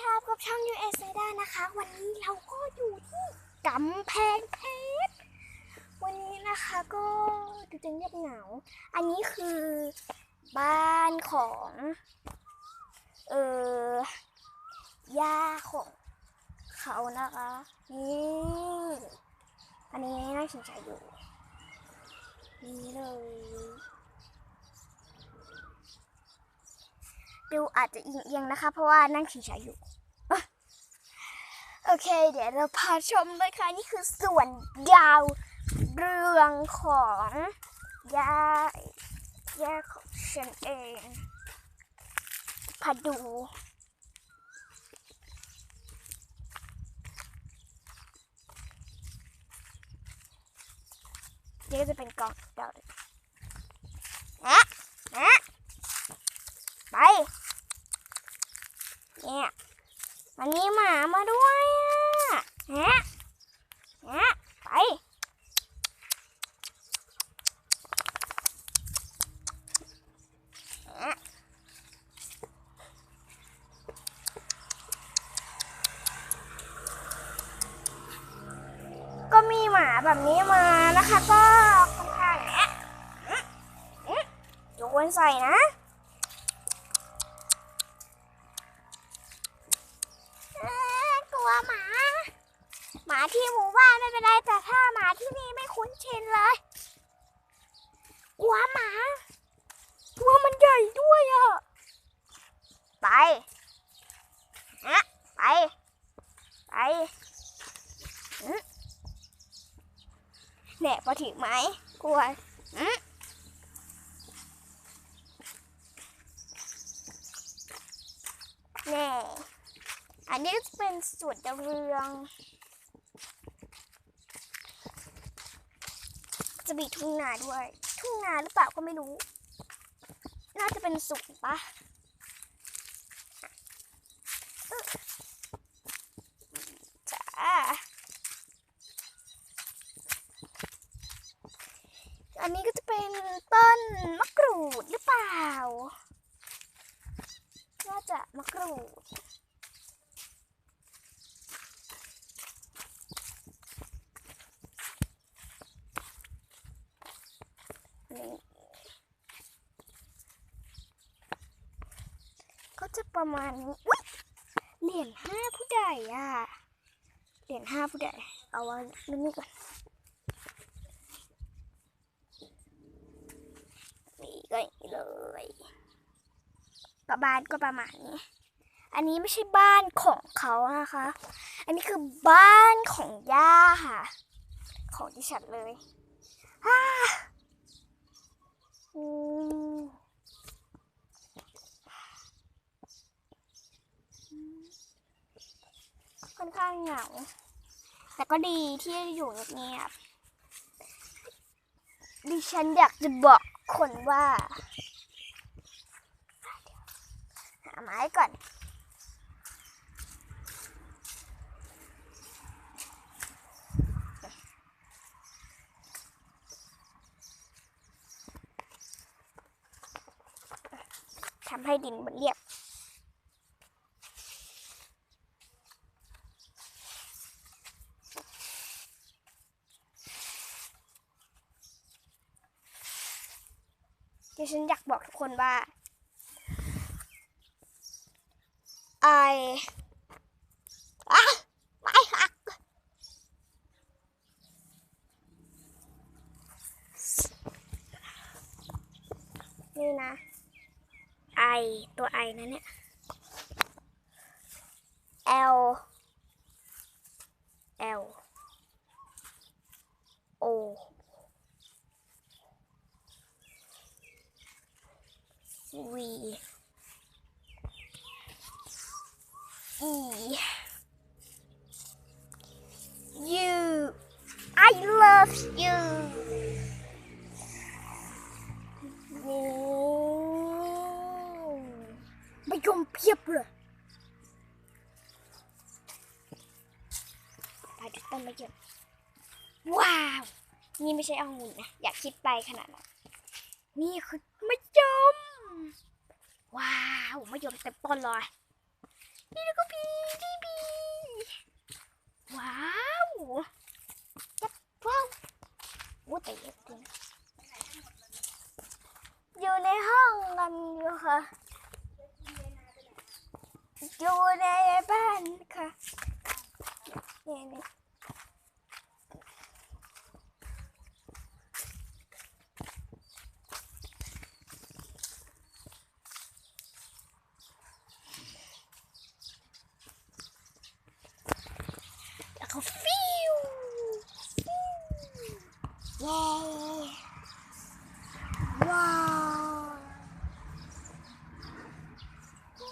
ครับกับช่อง u s ได้านะคะ วันนี้เราก็อยู่ที่กำแพงเพชรวันนี้นะคะก็ดูจะเงียบเหงา อันนี้คือบ้านของ เออย่าของเขานะคะนี่อันนี้น่าสนใจอยู่ นี่เลย ดูอาจจะเอียงๆนะคะ เพราะว่านั่งชิงช้าอยู่ โอเค เดี๋ยวเราพาชมเลยค่ะนี่คือส่วนดาวเรืองของยาย่าของฉันเองพาดูนี่ก็จะเป็นกล่องดาวเรืองแอะแอะ ไปเนี่ยวันนี้หมามาด้วยอะแฮะฮะไปก็มีหมาแบบนี้มานะคะ ก็ค่อนข้างแอะแอะแอะยกเว้นใส่นะ เอ้อกลัวหมา หมาที่หมู่บ้านไม่เป็นไร แต่ถ้าหมาที่นี่ไม่คุ้นชินเลย กลัวหมา ตัวมันใหญ่ด้วยอะ ไปฮะไป ไปอืมเนี่พอถึงไหมกลัวอืมแน่อันนี้จะเป็นส่วนดาวเรือง จะมีทุ่งนาด้วย ทุ่งนาหรือเปล่าก็ไม่รู้ น่าจะเป็นสุกปะเอ้อจ้า อันนี้ก็จะเป็นต้นมะกรูดหรือเปล่า น่าจะมะกรูด นี่ก็ จะประมาณนี้อุ๊ยเหรียญห้าผู้ใดอะเหรียญห้าผู้ใดเอาไว้นี่ก่อนนี่ก็อย่างนี้เลยประมาณก็ประมาณนี้ อันนี้ไม่ใช่บ้านของเขานะคะ อันนี้คือบ้านของย่าค่ะ ของดิฉันเลยฮ่าอืม ค่อนข้างเหงา แต่ก็ดีที่อยู่เงียบๆดิฉันอยากจะบอกคนว่า หาไม้ก่อนทำให้ดินมันเรียบ ดิฉันอยากบอกทุกคนว่า I อะไม่หักนี่นะไอตัวไอนะเนี่ย L L O V E U I love you นี่ไม่ยอมเพียบเลยไปดูต้นมะยมว้าว นี่ไม่ใช่องุ่นนะ อยากคิดไปขนาดนั้น นี่คือมะยม ว้าวมะยมเต็มต้นเลยนี่แล้วก็บีบีบีว้าวจับว้าววู้แต่เยอะจริงอยู่ในห้องกันอยู่ค่ะอยู่ในบ้านค่ะนี่นี่แล้วก็ฟิวฟิวเย้ว้าวโอ้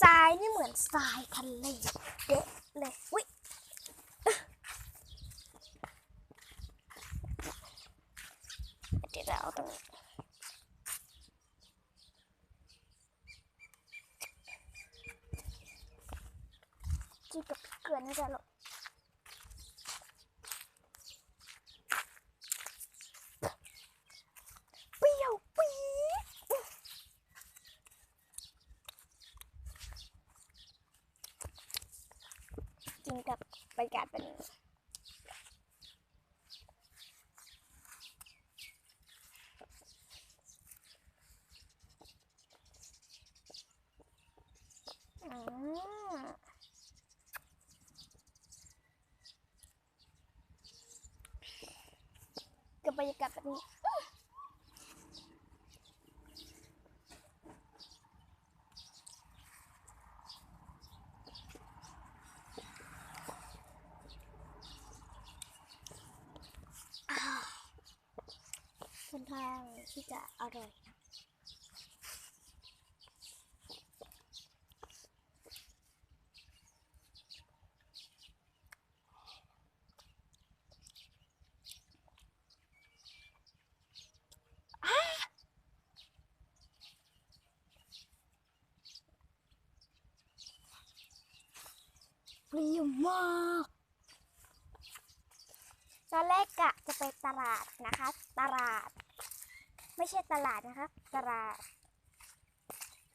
ทราย นี่เหมือนทรายทะเลเด็ะเลยวิเดี๋ยวเราเอาตรงนี้จีกับเกลือน่าจะหรอกเปรี้ยวปี๊ด กินกั บบรรยากาศแบบนี้อืมกับบรรยากาศแบบนี้ค่อนข้าง ที่จะอร่อยนะอะเปรี้ยวมากตอนแรกกะจะไปตลาดนะคะ ตลาด ไม่ใช่ตลาดนะคะตลาด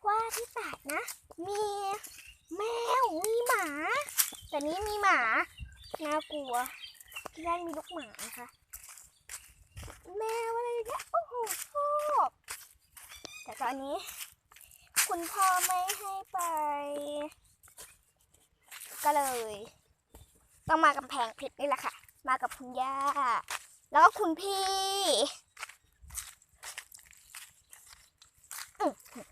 ว่าที่ตลาดนะ มีแมว มีหมา แต่นี้มีหมา น่ากลัว ที่นั่นมีลูกหมานะคะ แมวอะไรเนี่ยโอ้โหชอบแต่ตอนนี้ คุณพ่อไม่ให้ไป ก็เลย ต้องมากำแพงเพชรนี่แหละค่ะ มากับคุณย่า แล้วก็คุณพี่อื้อหือ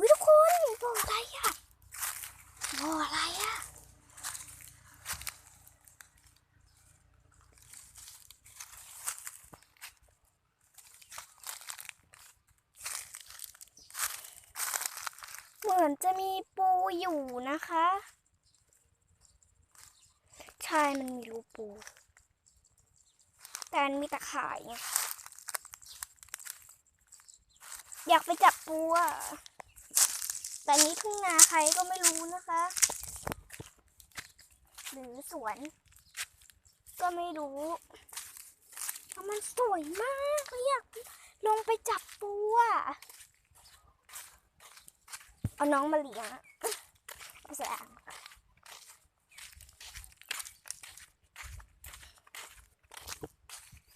วิทุกคนบ่ออะไรอะบ่ออะไรอะ เหมื อนจะมีปูอยู่นะคะ ใช่มันมีรูปู แต่มันมีตะข่ายไงอยากไปจับปูอะแต่นี้ทุ่งนาใครก็ไม่รู้นะคะ หรือสวน ก็ไม่รู้เพราะมันสวยมากเลยอยากลงไปจับปูอะ เอาน้องมาเลี้ยงเอาใส่อ่าง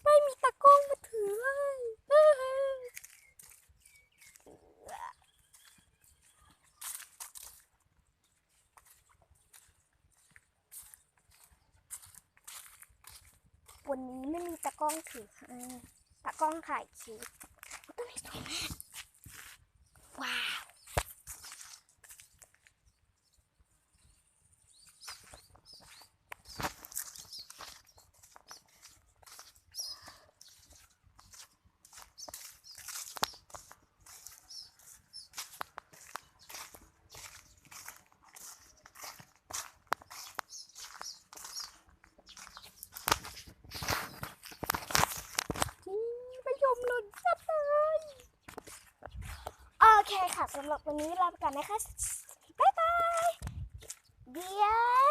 ไม่มีตะกร้องมาถือวันนี้ไม่มีตะกร้องถือให้ตะกร้องถ่ายคลิปต้นนี้สวยมากำหรับวันนี้ลาไปก่อนนะคะบ๊ายบายเดี๋ย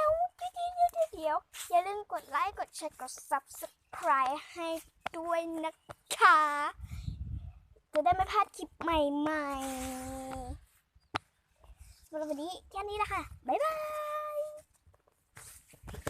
วเดี๋ยวเดี๋ยวอย่าลืมกดไลค์กดแชร์กด subscribe ให้ด้วยนะคะ จะได้ไม่พลาดคลิปใหม่ๆสำหรับวันนี้แค่นี้ละค่ะ บ๊ายบาย